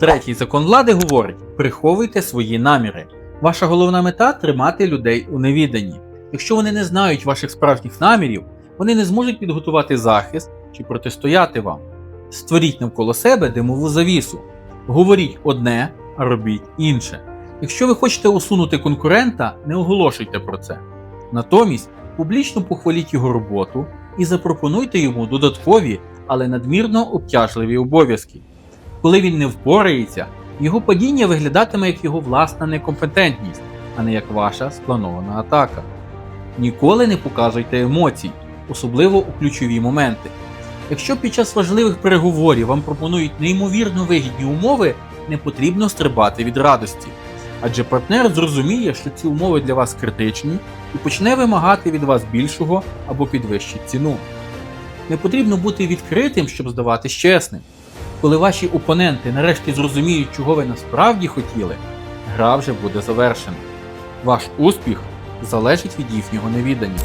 Третій закон влади говорить: приховуйте свої наміри. Ваша головна мета тримати людей у невіданні. Якщо вони не знають ваших справжніх намірів, вони не зможуть підготувати захист чи протистояти вам. Створіть навколо себе димову завісу. Говоріть одне, а робіть інше. Якщо ви хочете усунути конкурента, не оголошуйте про це. Натомість публічно похваліть його роботу і запропонуйте йому додаткові, але надмірно обтяжливі обов'язки. Коли він не впорається, його падіння виглядатиме як його власна некомпетентність, а не як ваша спланована атака. Ніколи не показуйте емоцій, особливо у ключові моменти. Якщо під час важливих переговорів вам пропонують неймовірно вигідні умови, не потрібно стрибати від радості. Адже партнер зрозуміє, що ці умови для вас критичні і почне вимагати від вас більшого або підвищить ціну. Не потрібно бути відкритим, щоб здаватись чесним. Коли ваші опоненти нарешті зрозуміють, чого ви насправді хотіли, гра вже буде завершена. Ваш успіх залежить від їхнього невідання.